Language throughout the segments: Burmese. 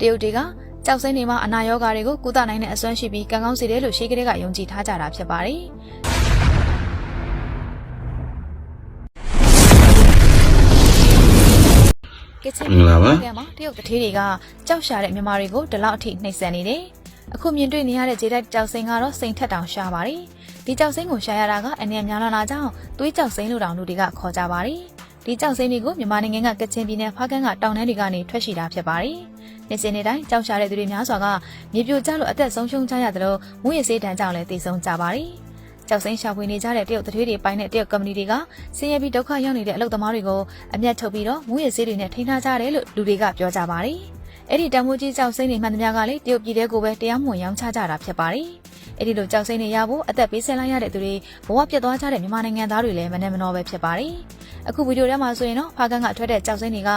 တရုတ်တွေကကြောက်စိမ့်တွေမှာအနာရောဂါတွေကိုကုသနိုင်တဲ့အစွမ်းရှိပြီးကံကောင်းစေတယ်လို့ရှေးကလေးကယုံကြည်ထားကြတာဖြစ်ပါတယ်ကချင်မင်္ဂလာပါကမှာတရုတ်တထေးတွေကကြောက်ရှာတဲ့မြန်မာတွေကိုဒီလောက်အထိနှိပ်စက်နေတယ်။အခုမြင်တွေ့နေရတဲ့ဂျေတိုက်ကြောက်စိမ့်ကတော့စိန်ထက်တောင်ရှာပါတယ်။ဒီကြောက်စိမ့်ကိုရှာရတာကအနေနဲ့များလာတာကြောင့်သွေးကြောက်စိမ့်လို့တောင်လူတွေကခေါ်ကြပါတယ်။ ဒီကြောက်စိမ့်တွေကိုမြန်မာနိုင်ငံကကချင်ပြည်နယ်ဖားကန်းကတောင်တန်းတွေကနေထွက်ရှိတာဖြစ်ပါတယ်။နေစဉ်နေ့တိုင်းကြောက်ရှာတဲ့သူတွေများစွာကမြေပြိုကျလို့အသက်ဆုံးရှုံးကြရသလိုမူရစေးတန်းကြောင့်လည်းတည်ဆုံကြပါတယ်။ကြောက်စိမ့်ရှာဖွေနေကြတဲ့တရုတ်တထွေးတွေပိုင်းတဲ့တရုတ်ကုမ္ပဏီတွေကဆင်းရဲပြီးဒုက္ခရောက်နေတဲ့အလုပ်သမားတွေကိုအမျက်ထုတ်ပြီးတော့မူရစေးတွေနဲ့ထိန်းထားကြတယ်လို့လူတွေကပြောကြပါတယ်။အဲ့ဒီတံမိုးကြီးကြောက်စိမ့်တွေမှန်သမျှကလေတရုတ်ပြည်တဲကိုပဲတရားမဝင်ရောင်းချကြတာဖြစ်ပါတယ်။ အဲ့ဒီလိုကြောက်စိမ့်တွေရဖို့အသက်ပေးဆက်လိုက်ရတဲ့သူတွေဘဝပြတ်သွားကြတဲ့မြန်မာနိုင်ငံသားတွေလည်းမနဲ့မနှောပဲဖြစ်ပါတယ်။အခုဗီဒီယိုထဲမှာဆိုရင်တော့ဖာကန်ကထွက်တဲ့ကြောက်စိမ့်တွေက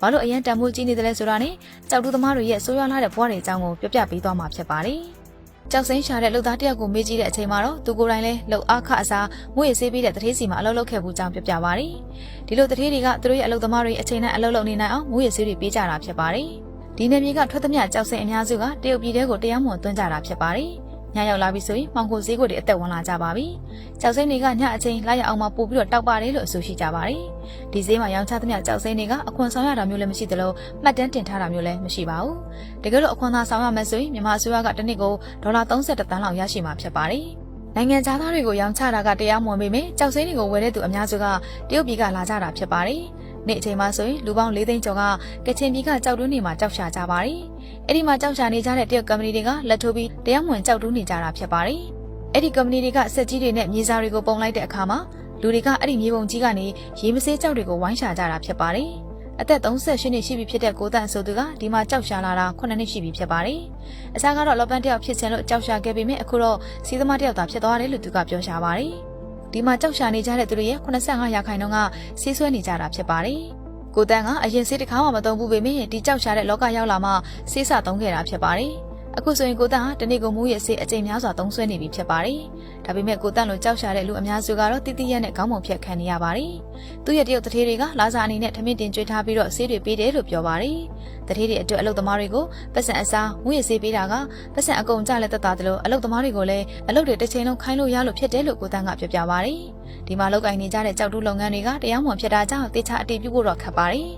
ဘာလို့အရင်တံမိုးကြီးနေတယ်လဲဆိုတာနဲ့ကြောက်တူသမားတွေရဲ့ဆိုးရွားလာတဲ့ဘဝတွေအကြောင်းကိုပြောပြပေးသွားမှာဖြစ်ပါတယ်။ကြောက်စိမ်းရှာတဲ့လူသားတယောက်ကိုမေးကြည့်တဲ့အချိန်မှာတော့သူကိုယ်တိုင်လည်းလှုပ်အားခအစားငွေဆေးပေးတဲ့တထေးစီမှာအလုပ်လုပ်ခဲ့ဘူးကြောင်းပြောပြပါရီ။ဒီလိုတထေးတွေကသူတို့ရဲ့အလုပ်သမားတွေအချိန်နဲ့အလုပ်လုပ်နေနိုင်အောင်ငွေဆေးတွေပေးကြတာဖြစ်ပါရီ။ဒီနယ်မြေကထွက်သမျှကြောက်စိမ်းအများစုကတရုတ်ပြည်တဲကိုတရားမဝင်သွင်းကြတာဖြစ်ပါရီ။ ညရောက်လာပြီဆိုရင်မှောင်ခိုဈေးကွက်တွေအသက်ဝင်လာကြပါပြီ။ကြောက်စိမ်းတွေကညအချိန်လိုက်ရအောင်မှပို့ပြီးတော့တောက်ပါတယ်လို့အဆိုရှိကြပါရီ။ဒီဈေးမှာရောင်းချသမျှကြောက်စိမ်းတွေကအခွန်ဆောင်ရတာမျိုးလည်းမရှိသလိုမှတ်တမ်းတင်ထားတာမျိုးလည်းမရှိပါဘူး။တကယ်လို့အခွန်သာဆောင်ရမယ်ဆိုရင်မြန်မာအစိုးရကတစ်နှစ်ကိုဒေါ်လာ30တန်းလောက်ရရှိမှာဖြစ်ပါတယ်။နိုင်ငံသားတွေကိုရောင်းချတာကတရားမဝင်ပေမဲ့ကြောက်စိမ်းတွေကိုဝယ်တဲ့သူအများစုကတရုတ်ပြည်ကလာကြတာဖြစ်ပါတယ်။ နေ့အချိန်မှာဆိုရင်လူပေါင်း၄သိန်းကျော်ကကချင်ပြည်ကကြောက်တူးနေမှာကြောက်ရှာကြပါတယ်။အဲ့ဒီမှာကြောက်ရှာနေကြတဲ့တရုတ်ကုမ္ပဏီတွေကလက်ထိုးပြီးတရားမဝင်ကြောက်တူးနေကြတာဖြစ်ပါတယ်။အဲ့ဒီကုမ္ပဏီတွေကစက်ကြီးတွေနဲ့မြေစာတွေကိုပုံလိုက်တဲ့အခါမှာလူတွေကအဲ့ဒီမြေပုံကြီးကနေရေမစေးကြောက်တွေကိုဝိုင်းရှာကြတာဖြစ်ပါတယ်။အသက်38နှစ်ရှိပြီဖြစ်တဲ့ကိုတန့်ဆိုသူကဒီမှာကြောက်ရှာလာတာ9နှစ်ရှိပြီဖြစ်ပါတယ်။အစားကတော့လောပန်းတယောက်ဖြစ်ချင်လို့ကြောက်ရှာခဲ့ပေမဲ့အခုတော့စီးသမားတယောက်သာဖြစ်သွားတယ်လို့သူကပြောရှာပါတယ်။ ဒီမှာကြောက်ရှာနေကြတဲ့သူတွေရဲ့85ရာခိုင်နှုန်းကဆေးဆွဲနေကြတာဖြစ်ပါတယ်။ကိုတန်းကအရင်ဆေးတစ်ခါမှမသုံးဘူးပေမဲ့ဒီကြောက်ရှာတဲ့လောကရောက်လာမှဆေးစသုံးခဲ့တာဖြစ်ပါတယ်။ အခုဆိုရင်ကိုတန့်ဟာတနေ့ကိုမူရဲ့ဆေးအကြိမ်များစွာသုံးဆွဲနေပြီဖြစ်ပါတယ်။ဒါပေမဲ့ကိုတန့်လိုကြောက်ရှာတဲ့လူအများစုကတော့တိတိရက်နဲ့ခေါင်းပုံဖြတ်ခံနေရပါတယ်။သူ့ရဲ့တရုတ်တထေးတွေကလာစာအနေနဲ့ထမင်းတင်ကြွေးထားပြီးတော့ဆေးတွေပေးတယ်လို့ပြောပါတယ်။တထေးတွေအတွက်အလုပ်သမားတွေကိုပတ်စံအစားမူရဲ့ဆေးပေးတာကပတ်စံအကုန်ကြလက်သက်သာတယ်လို့အလုပ်သမားတွေကိုလည်းအလုပ်တွေတစ်ချိန်လုံးခိုင်းလို့ရလို့ဖြစ်တယ်လို့ကိုတန့်ကပြောပြပါတယ်။ဒီမှာလောက်ကင်နေကြတဲ့ကြောက်တူးလုပ်ငန်းတွေကတရားမဝင်ဖြစ်တာကြောင့်တေချာအတိပြုဖို့တော့ခက်ပါတယ်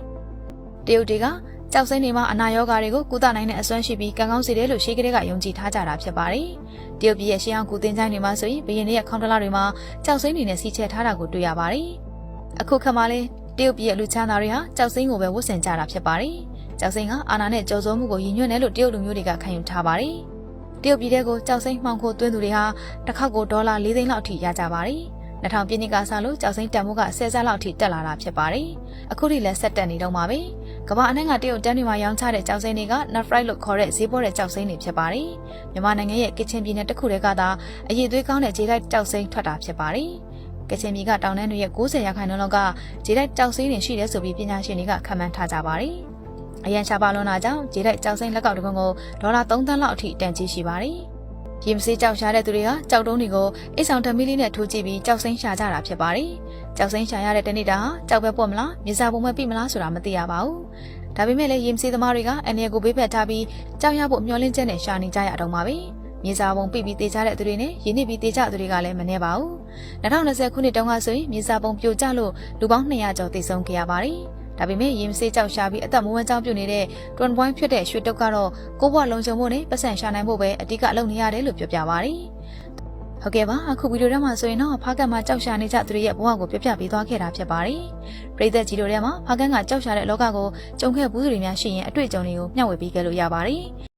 ။တရုတ်တွေက ကြောက်စိမ့်တွေမှာအနာရောဂါတွေကိုကုသနိုင်တဲ့အစွမ်းရှိပြီးကံကောင်းစေတယ်လို့ရှေးကလေးကယုံကြည်ထားကြတာဖြစ်ပါတယ်။တရုတ်ပြည်ရဲ့ရှေးအောင်ကုသင်းချိုင်းတွေမှာဆိုရင်ဘရင်တွေရဲ့ခေါင်းတလားတွေမှာကြောက်စိမ့်တွေနဲ့စီချဲထားတာကိုတွေ့ရပါတယ်။အခုခါမှလည်းတရုတ်ပြည်ရဲ့လူချမ်းသားတွေဟာကြောက်စိမ့်ကိုပဲဝတ်ဆင်ကြတာဖြစ်ပါတယ်။ကြောက်စိမ့်ကအာနာနဲ့ကြော်စိုးမှုကိုရည်ညွှန်းတယ်လို့တရုတ်လူမျိုးတွေကခံယူထားပါတယ်။တရုတ်ပြည်တဲ့ကိုကြောက်စိမ့်မှောင်ခိုသွင်းသူတွေဟာတစ်ခေါက်ကိုဒေါ်လာ၄သိန်းလောက်အထိရကြပါတယ်။2000ပြည့်နှစ်ကစလို့ကြောက်စိမ့်တန်မိုးက10ဆလောက်ထိတက်လာတာဖြစ်ပါတယ်။အခုထိလည်းဆက်တက်နေတော့မှာပဲ။ ကမ္ဘာအနှံ့ကတရုတ်တန်းတွေမှာရောင်းချတဲ့ကြောက်စိမ့်တွေက nut fry လို့ခေါ်တဲ့ဈေးပေါ်တဲ့ကြောက်စိမ့်တွေဖြစ်ပါတယ်။မြန်မာနိုင်ငံရဲ့ကချင်ပြည်နယ်တစ်ခုတည်းကသာအရေးသွေးကောင်းတဲ့ဂျေတိုက်ကြောက်စိမ့်ထွက်တာဖြစ်ပါတယ်။ကချင်ပြည်ကတောင်တန်းတွေရဲ့90ရာခိုင်နှုန်းလောက်ကဂျေတိုက်ကြောက်စိမ့်တွေရှိတယ်ဆိုပြီးပညာရှင်တွေကခန့်မှန်းထားကြပါတယ်။အရန်ရှားပါလွန်တာကြောင့်ဂျေတိုက်ကြောက်စိမ့်လက်ကောက်တစ်ခုကိုဒေါ်လာ3သန်းလောက်အထိတန်ကြီးရှိပါတယ်။ ရေမစေးကြောက်ရှားတဲ့သူတွေကကြောက်တုံးတွေကိုအိတ်ဆောင်ဓမီလေးနဲ့ထိုးကြည့်ပြီးကြောက်စိမ့်ရှာကြတာဖြစ်ပါတယ်။ကြောက်စိမ့်ရှာရတဲ့တနေ့တာဟာကြောက်ပဲပွက်မလားမြေစာပုံပဲပြိမလားဆိုတာမသိရပါဘူး။ဒါပေမဲ့လည်းရေမစေးသမားတွေကအန်ရကိုဘေးဖက်ထားပြီးကြောက်ရဖို့မျှော်လင့်ချက်နဲ့ရှာနေကြရတော့မှာပဲ။မြေစာပုံပြပြီးတေချတဲ့သူတွေနဲ့ရင်းနှီးပြီးတေချသူတွေကလည်းမနှဲပါဘူး။2020ခုနှစ်တုန်းကဆိုရင်မြေစာပုံပြိုကျလို့လူပေါင်း200ကျော်သေဆုံးခဲ့ရပါတယ်။ ဒါပေမဲ့ရင်စေးကြောက်ရှာပြီးအသက်မွေးဝမ်းကြောင်းပြုနေတဲ့တွန်ပွိုင်းဖြစ်တဲ့ရွှေတုတ်ကတော့ကိုဘွားလုံခြုံဖို့နဲ့ပတ်စံရှာနိုင်ဖို့ပဲအဓိကအလုပ်နေရတယ်လို့ပြောပြပါရီဟုတ်ကဲ့ပါအခုဗီဒီယိုထဲမှာဆိုရင်တော့ဖားကန်မှာကြောက်ရှာနေကြသူတွေရဲ့ဘဝကိုပြပြပေးသွားခဲ့တာဖြစ်ပါတယ်ပရိသတ်ကြီးတို့ထဲမှာဖားကန်ကကြောက်ရှာတဲ့လောကကိုကြုံခဲ့ဘူးသူတွေများရှိရင်အတွေ့အကြုံတွေကိုမျှဝေပေးခဲ့လို့ရပါတယ်